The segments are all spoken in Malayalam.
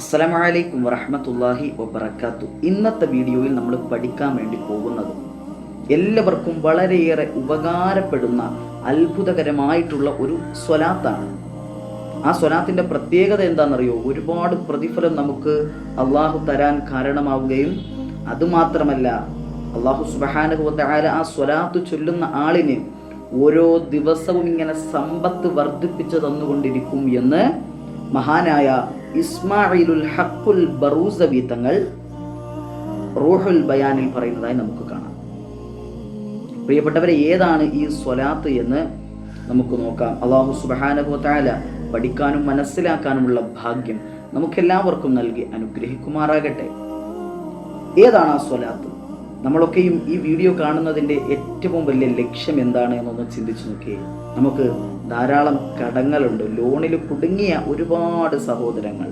അസ്സലാമലൈക്കും വറഹമത്തല്ലാഹി വബർക്കാത്തു ഇന്നത്തെ വീഡിയോയിൽ നമ്മൾ പഠിക്കാൻ വേണ്ടി പോകുന്നത് എല്ലാവർക്കും വളരെയേറെ ഉപകാരപ്പെടുന്ന അത്ഭുതകരമായിട്ടുള്ള ഒരു സ്വലാത്താണ്. ആ സ്വലാത്തിന്റെ പ്രത്യേകത എന്താണെന്നറിയോ? ഒരുപാട് പ്രതിഫലം നമുക്ക് അള്ളാഹു തരാൻ കാരണമാവുകയും അതുമാത്രമല്ല അള്ളാഹു സുബഹാനുഭവത്തായ ആ സ്വലാത്ത് ചൊല്ലുന്ന ആളിന് ഓരോ ദിവസവും ഇങ്ങനെ സമ്പത്ത് വർദ്ധിപ്പിച്ചു തന്നുകൊണ്ടിരിക്കും എന്ന് മഹാനായ ഇസ്മായിലുൽ ഹക്കുൽ ബറൂസബി തങ്ങൾ റൂഹുൽ ബയാനിൽ പറയുന്നതായി നമുക്ക് കാണാം. പ്രിയപ്പെട്ടവരെ ഏതാണ് ഈ സ്വലാത്ത് എന്ന് നമുക്ക് നോക്കാം. അള്ളാഹു സുബഹാനുഭവത്തായ പഠിക്കാനും മനസ്സിലാക്കാനുമുള്ള ഭാഗ്യം നമുക്കെല്ലാവർക്കും നൽകി അനുഗ്രഹിക്കുമാറാകട്ടെ. ഏതാണ് ആ സ്വലാത്ത്? നമ്മളൊക്കെയും ഈ വീഡിയോ കാണുന്നതിന്റെ ഏറ്റവും വലിയ ലക്ഷ്യം എന്താണ് എന്നൊന്ന് ചിന്തിച്ചു നോക്കിയേ. നമുക്ക് ധാരാളം കടങ്ങളുണ്ട്. ലോണിൽ കുടുങ്ങിയ ഒരുപാട് സഹോദരങ്ങൾ.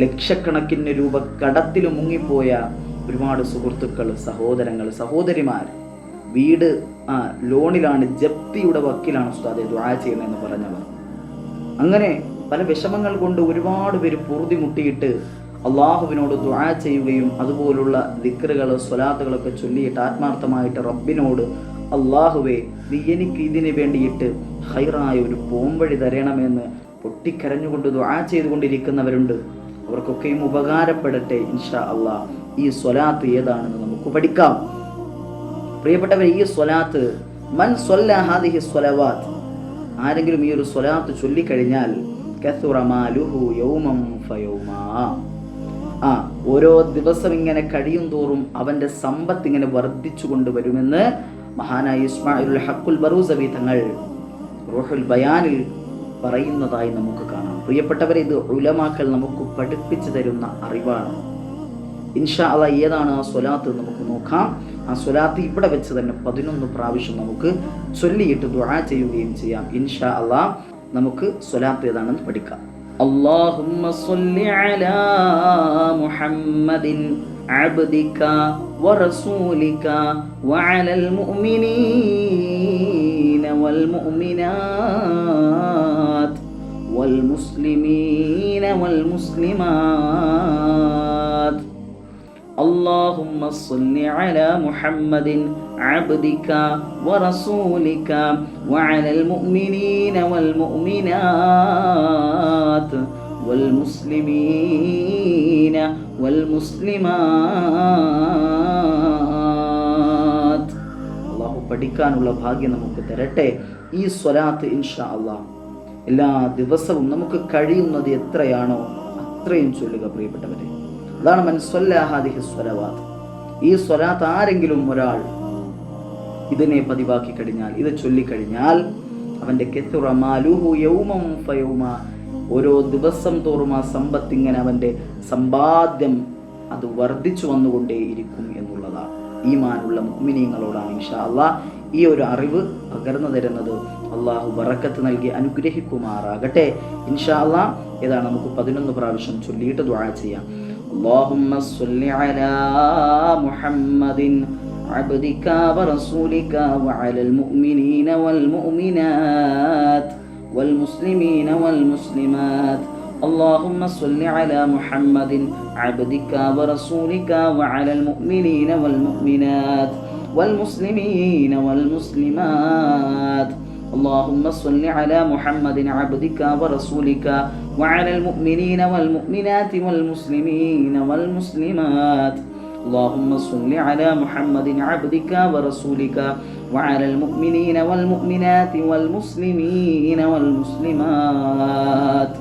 ലക്ഷക്കണക്കിന് രൂപ കടത്തിൽ മുങ്ങിപ്പോയ ഒരുപാട് സുഹൃത്തുക്കൾ സഹോദരങ്ങൾ സഹോദരിമാർ. വീട് ആ ലോണിലാണ് ജപ്തിയുടെ വക്കിലാണ് ഉസ്താദെ ദ്വാ ചെയ്യുന്നതെന്ന് പറഞ്ഞവർ. അങ്ങനെ പല വിഷമങ്ങൾ കൊണ്ട് ഒരുപാട് പേര് പൊറുതി മുട്ടിയിട്ട് അള്ളാഹുവിനോട് ദുആ ചെയ്യുകയും അതുപോലുള്ള ദിക്കറുകൾ സ്വലാത്തുകളൊക്കെ ചൊല്ലിയിട്ട് ആത്മാർത്ഥമായിട്ട് റബ്ബിനോട് അള്ളാഹുവേ നീ എനിക്ക് ഇതിന് വേണ്ടിയിട്ട് ഹൈറായ ഒരു പോംവഴി തരണമെന്ന് പൊട്ടിക്കരഞ്ഞുകൊണ്ട് ദുആ ചെയ്തുകൊണ്ടിരിക്കുന്നവരുണ്ട്. അവർക്കൊക്കെയും ഉപകാരപ്പെടട്ടെ ഇൻഷാ അള്ളാഹ് ഈ സ്വലാത്ത് ഏതാണെന്ന് നമുക്ക് പഠിക്കാം. പ്രിയപ്പെട്ടവർ ഈ സ്വലാത്ത് മൻ സ്വല്ലാഹാദിഹി സ്വലവാത്ത്. ആരെങ്കിലും ഈ ഒരു സ്വലാത്ത് ചൊല്ലിക്കഴിഞ്ഞാൽ കസുറമാലുഹു യൗമം ഫയൗമാ ആ ഓരോ ദിവസം ഇങ്ങനെ കഴിയും തോറും അവന്റെ സമ്പത്ത് ഇങ്ങനെ വർദ്ധിച്ചു കൊണ്ടുവരുമെന്ന് മഹാനായ ഇസ്മായിലുൽ ഹക്കുൽ ബറൂസവി തങ്ങൾ റോഹുൽ ബയാനിൽ പറയുന്നതായി നമുക്ക് കാണാം. പ്രിയപ്പെട്ടവരെ ഇത് ഉലമാക്കൾ നമുക്ക് പഠിപ്പിച്ചു തരുന്ന അറിവാണ്. ഇൻഷാ അല്ല ഏതാണ് ആ സ്വലാത്ത് നമുക്ക് നോക്കാം. ആ സ്വലാത്ത് ഇവിടെ വെച്ച് തന്നെ പതിനൊന്ന് പ്രാവശ്യം നമുക്ക് ചൊല്ലിയിട്ട് ദുഴ ചെയ്യുകയും ചെയ്യാം. ഇൻഷാ അല്ല നമുക്ക് സ്വലാത്ത് ഏതാണെന്ന് പഠിക്കാം. اللهم صل على محمد عبدك ورسولك وعلى المؤمنين والمؤمنات والمسلمين والمسلمات. اللهم صل على محمد عبدك ورسولك وعلى المؤمنين والمؤمنات والمسلمين والمسلمات അള്ളാഹു പഠിക്കാനുള്ള ഭാഗ്യം നമുക്ക് തരട്ടെ ഈ സ്വലാത്ത് ഇൻഷാ അള്ളാഹ് എല്ലാ ദിവസവും നമുക്ക് കഴിയുന്നത് എത്രയാണോ അത്രയും ചൊല്ലുക പ്രിയപ്പെട്ടവരെ അതാണ് മനസ്വല്ലാഹാദിഹി ഈ സ്വലാത്ത് ആരെങ്കിലും ഒരാൾ ഇതിനെ പതിവാക്കി കഴിഞ്ഞാൽ ഇത് ചൊല്ലിക്കഴിഞ്ഞാൽ ഫയൗമ. ഓരോ ദിവസം തോറും ആ സമ്പത്ത് ഇങ്ങനെ അവന്റെ സമ്പാദ്യം അത് വർദ്ധിച്ചു വന്നുകൊണ്ടേയിരിക്കും എന്നുള്ളതാണ്. ഈമാനുള്ള മാനുള്ള ഇൻഷാ അള്ളാ ഈ ഒരു അറിവ് പകർന്നു തരുന്നത്. അള്ളാഹു ബറക്കത്ത് നൽകി അനുഗ്രഹിക്കുമാറാകട്ടെ. ഇൻഷാ അള്ളാ ഏതാണ് നമുക്ക് പതിനൊന്ന് പ്രാവശ്യം ചൊല്ലിയിട്ട് ദ്വാഴ ചെയ്യാം. اللهم صل على محمد عبدك ورسولك وعلى المؤمنين والمؤمنات والمسلمين والمسلمات. اللهم صل على محمد عبدك ورسولك وعلى المؤمنين والمؤمنات والمسلمين والمسلمات. اللهم صل على محمد عبدك ورسولك وعلى المؤمنين والمؤمنات والمسلمين والمسلمات. اللهم صل على محمد عبدك ورسولك وعلى المؤمنين والمؤمنات والمسلمين والمسلمات.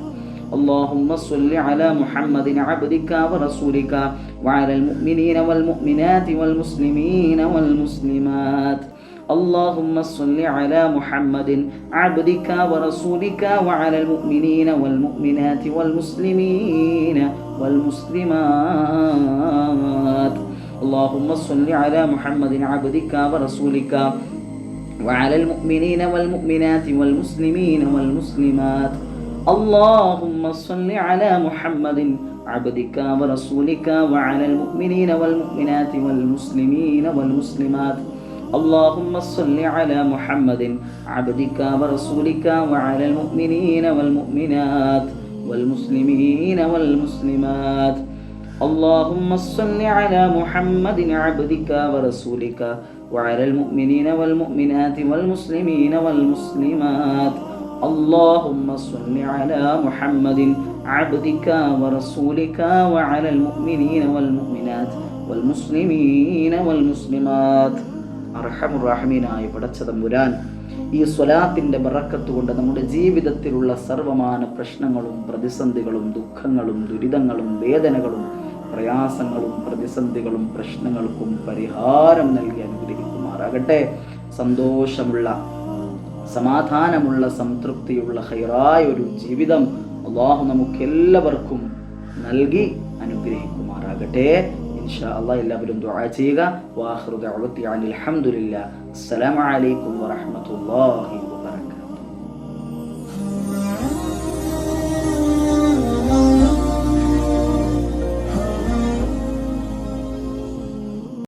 اللهم صل على محمد عبدك ورسولك وعلى المؤمنين والمؤمنات والمسلمين والمسلمات. اللهم صل على محمد عبدك ورسولك وعلى المؤمنين والمؤمنات والمسلمين والمسلمات. اللهم صل على محمد عبدك ورسولك وعلى المؤمنين والمؤمنات والمسلمين والمسلمات. اللهم صل على محمد عبدك ورسولك وعلى المؤمنين والمؤمنات والمسلمين والمسلمات. اللهم صل على محمد عبدك ورسولك وعلى المؤمنين والمؤمنات والمسلمين والمسلمات. اللهم صل على محمد عبدك ورسولك وعلى المؤمنين والمؤمنات والمسلمين والمسلمات. اللهم صل على محمد عبدك ورسولك وعلى المؤمنين والمؤمنات والمسلمين والمسلمات. അർഹമുറാഹിമീനായ പടച്ചത മുരാൻ. ഈ സ്വലാത്തിന്റെ ബറക്കത്ത് കൊണ്ട് നമ്മുടെ ജീവിതത്തിലുള്ള സർവമാന പ്രശ്നങ്ങളും പ്രതിസന്ധികളും ദുഃഖങ്ങളും ദുരിതങ്ങളും വേദനകളും പ്രയാസങ്ങളും പ്രതിസന്ധികളും പ്രശ്നങ്ങൾക്കും പരിഹാരം നൽകി അനുഗ്രഹിക്കുമാറാകട്ടെ. സന്തോഷമുള്ള സമാധാനമുള്ള സംതൃപ്തിയുള്ള ഹൈറായ ഒരു ജീവിതം അള്ളാഹു നമുക്കെല്ലാവർക്കും നൽകി അനുഗ്രഹിക്കുമാറാകട്ടെ. ഇൻഷാ അള്ളാഹ് എല്ലാവരും ദുആ ചെയ്യുക. വാഹൃദ അലഹമുല്ല അസ്സലാമു അലൈക്കും വറഹ്മത്തുള്ളാഹി